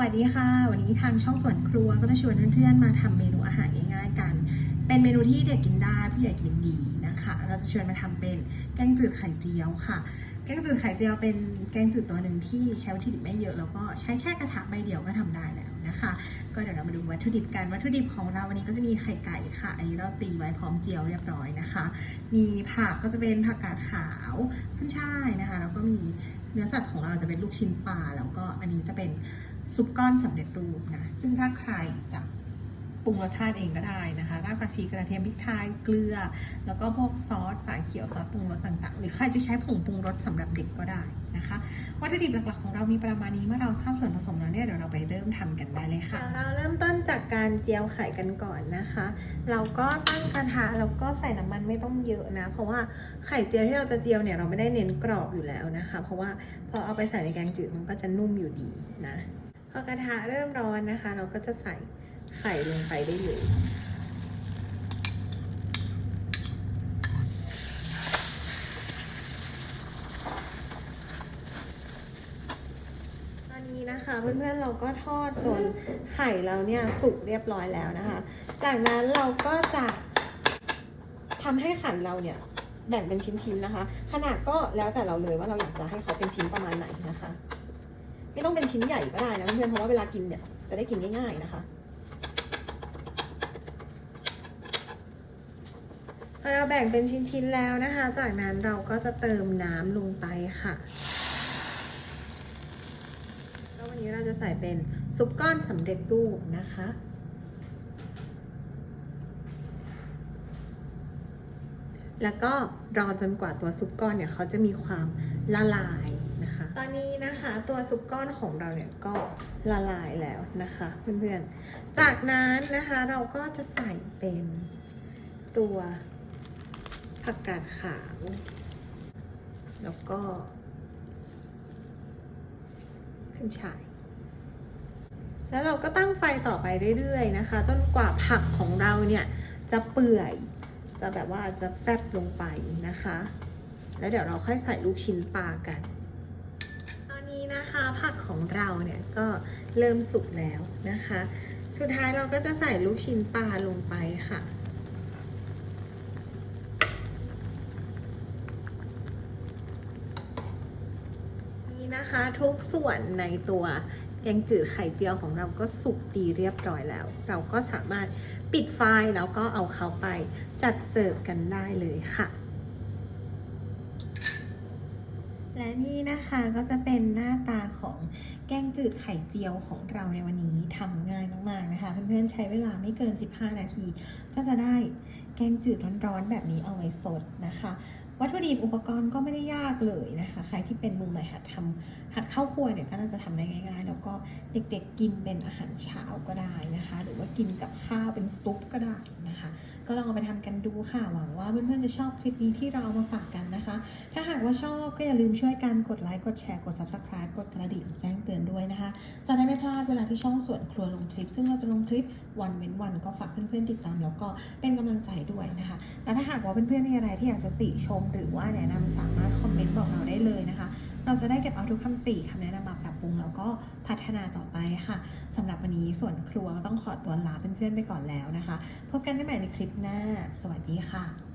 วัสดีค่ะ วันนี้ทางช่องสวนครัวก็จะชวนเพื่อนๆมาทำเมนูอาหารง่ายๆกัน เป็นเมนูที่เด็กกินได้ผู้ใหญ่กินดีนะคะ เราจะชวนมาทำเป็นแกงจืดไข่เจียวค่ะ แกงจืดไข่เจียวเป็นแกงจืดตัวหนึ่งที่ใช้วัตถุดิบไม่เยอะแล้วก็ใช้แค่กระทะใบเดียวก็ทำได้แล้วนะคะ ก็เดี๋ยวเรามาดูวัตถุดิบกันวัตถุดิบของเราวันนี้ก็จะมีไข่ไก่ค่ะ อันนี้เราตีไว้พร้อมเจียวเรียบร้อยนะคะ มีผักก็จะเป็นผักกาดขาวขึ้นช่ายนะคะ แล้วก็มีเนื้อสัตว์ของเราจะเป็นลูกชิ้นปลาแล้วก็อันนี้จะเป็น ซุปก้อนสำเร็จรูปนะซึ่งถ้าใครจะปรุงรสชาติเองก็ได้นะคะรากผักชีกระเทียมพริกไทยเกลือ แล้วก็พวกซอสฝาเขียวซอสปรุงรสต่างๆ หรือใครจะใช้ผงปรุงรสสำหรับเด็กก็ได้นะคะ วัตถุดิบหลักๆของเรามีประมาณนี้เมื่อเราทราบส่วนผสมแล้วเนี่ยเดี๋ยวเราไปเริ่มทำกันได้เลยค่ะ เราเริ่มต้นจากการเจียวไข่กันก่อนนะคะ เราก็ตั้งกระทะแล้วก็ใส่น้ำมันไม่ต้องเยอะนะ เพราะว่าไข่เจียวที่เราจะเจียวเนี่ยเราไม่ได้เน้นกรอบอยู่แล้วนะคะ เพราะว่าพอเอาไปใส่ในแกงจืดมันก็จะนุ่มอยู่ดีนะ พอกระทะเริ่มร้อนนะคะ เราก็จะใส่ไข่ลงไปได้เลยนนี้นะคะเพื่อนๆเราก็ทอดจนไข่เราเนี่ยสุกเรียบร้อยแล้วนะคะ จากนั้นเราก็จะทำให้ไข่เราเนี่ยแบ่งเป็นชิ้นๆนะคะ ขนาดก็แล้วแต่เราเลยว่าเราอยากจะให้เขาเป็นชิ้นประมาณไหนนะคะ ไม่ต้องเป็นชิ้นใหญ่ก็ได้นะเพื่อนๆเพราะว่าเวลากินเนี่ยจะได้กินง่าย ๆนะคะพอเราแบ่งเป็นชิ้นๆแล้วนะคะ จากนั้นเราก็จะเติมน้ำลงไปค่ะแล้ววันนี้เราจะใส่เป็นซุปก้อนสำเร็จรูปนะคะแล้วก็รอจนกว่าตัวซุปก้อนเนี่ยเขาจะมีความละลาย ตอนนี้นะคะตัวซุปก้อนของเราเนี่ยก็ละลายแล้วนะคะเพื่อนๆ จากนั้นนะคะเราก็จะใส่เป็นตัวผักกาดขาว แล้วก็ขึ้นฉาย แล้วเราก็ตั้งไฟต่อไปเรื่อยๆนะคะ จนกว่าผักของเราเนี่ยจะเปื่อย จะแบบว่าจะแฟบลงไปนะคะ แล้วเดี๋ยวเราค่อยใส่ลูกชิ้นปลากัน ผักของเราเนี่ยก็เริ่มสุกแล้วนะคะ สุดท้ายเราก็จะใส่ลูกชิ้นปลาลงไปค่ะนี่นะคะทุกส่วนในตัวแกงจืดไข่เจียวของเราก็สุกดีเรียบร้อยแล้ว เราก็สามารถปิดไฟแล้วก็เอาเขาไปจัดเสิร์ฟกันได้เลยค่ะ และนี่นะคะก็จะเป็นหน้าตาของแกงจืดไข่เจียวของเราในวันนี้ทำง่ายมากๆนะคะ เพื่อนๆใช้เวลาไม่เกิน 15 นาที ก็จะได้แกงจืดร้อนๆแบบนี้เอาไว้สดนะคะ วัตถุดิบอุปกรณ์ก็ไม่ได้ยากเลยนะคะ ใครที่เป็นมือใหม่หัดทำหัดเข้าครัวเนี่ยก็น่าจะทำได้ง่าย ๆ แล้วก็เด็กๆกินเป็นอาหารเช้าก็ได้นะคะ หรือว่ากินกับข้าวเป็นซุปก็ได้นะคะ ก็ลองเอาไปทำกันดูค่ะ หวังว่าเพื่อนๆจะชอบคลิปนี้ที่เราเอามาฝากกันนะคะ ถ้าหากว่าชอบก็อย่าลืมช่วยกันกดไลค์กดแชร์กด subscribe กดกระดิ่งแจ้งเตือนด้วยนะคะ จะได้ไม่พลาดเวลาที่ช่องส่วนครัวลงคลิป ซึ่งเราจะลงคลิปวันเว้นวันก็ฝากเพื่อนๆติดตามแล้วก็เป็นกำลังใจด้วยนะคะ และถ้าหากว่าเพื่อนๆมีอะไรที่อยากจะติชม หรือว่าแนะนำสามารถคอมเมนต์บอกเราได้เลยนะคะ เราจะได้เก็บเอาทุกคำติคำแนะนำมาปรับ รุงแล้วก็พัฒนาต่อไปค่ะสำหรับวันนี้ส่วนครัวก็ต้องขอตัวลาเพื่อนๆไปก่อนแล้วนะคะ พบกันได้ใหม่ในคลิปหน้า สวัสดีค่ะ